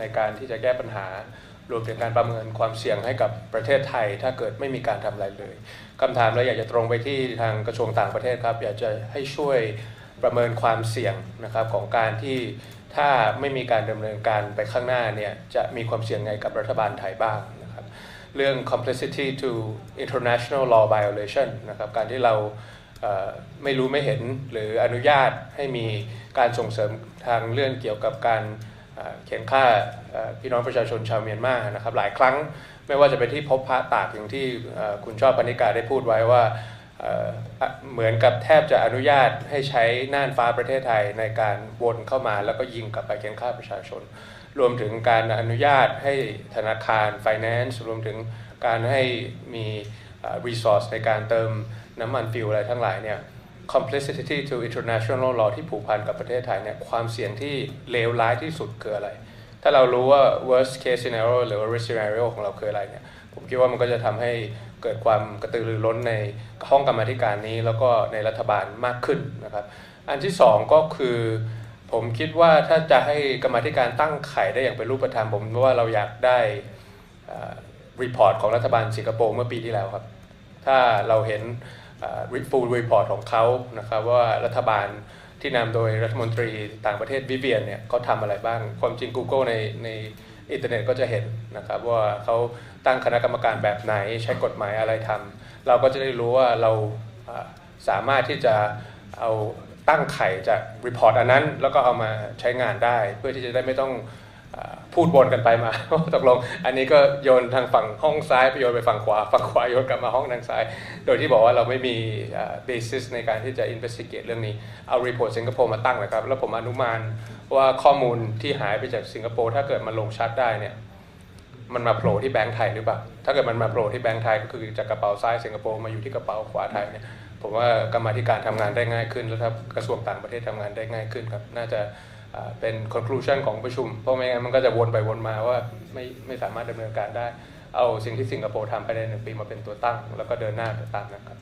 ในการที่จะแก้ปัญหารวมถึงการประเมินความเสี่ยงให้กับประเทศไทย ถ้าเกิดไม่มีการทำอะไรเลยคำถามเราอยากจะตรงไปที่ทางกระทรวงต่างประเทศครับ อยากจะให้ช่วยประเมินความเสี่ยงนะครับของการที่ถ้าไม่มีการดำเนินการไปข้างหน้าเนี่ยจะมีความเสี่ยงไงกับรัฐบาลไทยบ้างนะครับเรื่อง complicity to international law violation นะครับการที่เราไม่รู้ไม่เห็นหรืออนุญาตให้มีการส่งเสริมทางเรื่องเกี่ยวกับการ เขียนค่าพี่น้องประชาชนชาวเมียนมานะครับหลายครั้งไม่ว่าจะเป็นที่พบพระตากอย่างที่คุณชอบปณิกาได้พูดไว้ว่าเหมือนกับแทบจะอนุญาตให้ใช้น่านฟ้าประเทศไทยในการวนเข้ามาแล้วก็ยิงกลับไปเขียนค่าประชาชน รวมถึงการอนุญาตให้ธนาคาร finance รวมถึงการให้มีเอ่อ resource ในการเติมน้ำมันฟิวอะไรทั้งหลายเนี่ย complicity to international law ที่ผูกพันกับประเทศไทยเนี่ยความเสี่ยงที่เลวร้ายที่สุดคืออะไร ถ้าเรารู้ว่า worst case scenario หรือว่า risk scenario ของเราคืออะไรเนี่ยผมคิดว่ามันก็จะทำให้เกิดความกระตือรือร้นในห้องกรรมธิการนี้แล้วก็ในรัฐบาลมากขึ้นนะครับ อันที่สองก็คือ ผมคิดว่าถ้าจะให้กรรมธิการตั้งไข่ได้อย่างเป็นรูปธรรมผมว่าเราอยากได้รีพอร์ตของรัฐบาลสิงคโปร์เมื่อปีที่แล้วครับ ถ้าเราเห็น ฟูลรีพอร์ตของเขานะครับว่ารัฐบาลที่นำโดยรัฐมนตรีต่างประเทศวิเวียนเนี่ยเขาทำอะไรบ้าง ความจริง Google ในในอินเทอร์เน็ตก็จะเห็นนะครับว่าเขาตั้งคณะกรรมการแบบไหนใช้กฎหมายอะไรทำเราก็จะได้รู้ว่าเราสามารถที่จะเอาตั้งไข่จากรีพอร์ตอันนั้น แล้วก็เอามาใช้งานได้ เพื่อที่จะได้ไม่ต้อง พูดวนกันไปมาตกลงอันนี้ก็โยนทางฝั่งห้องซ้ายไปโยนไปฝั่งขวา ฝั่งขวาโยนกลับมาห้องทางซ้าย โดยที่บอกว่าเราไม่มีอ่า basis ในการที่จะ investigate เรื่องนี้ เอา report สิงคโปร์มาตั้งนะครับ แล้วผมอนุมานว่าข้อมูลที่หายไปจากสิงคโปร์ถ้าเกิดมันลงชัดได้เนี่ยมันมาโผล่ที่แบงก์ไทยหรือเปล่า ถ้าเกิดมันมาโผล่ที่แบงก์ไทยก็คือจากกระเป๋าซ้ายสิงคโปร์มาอยู่ที่กระเป๋าขวาไทยเนี่ยผมว่ากรรมธิการทำงานได้ง่ายขึ้น แล้วถ้ากระทรวงต่างประเทศทำงานได้ง่ายขึ้นครับน่าจะ เป็น conclusion ของประชุม เพราะไม่งั้นมันก็จะวนไปวนมาว่าไม่ไม่สามารถดำเนินการได้ เอาสิ่งที่สิงคโปร์ทำไปในหนึ่งปีมาเป็นตัวตั้ง แล้วก็เดินหน้าตามนั้นครับ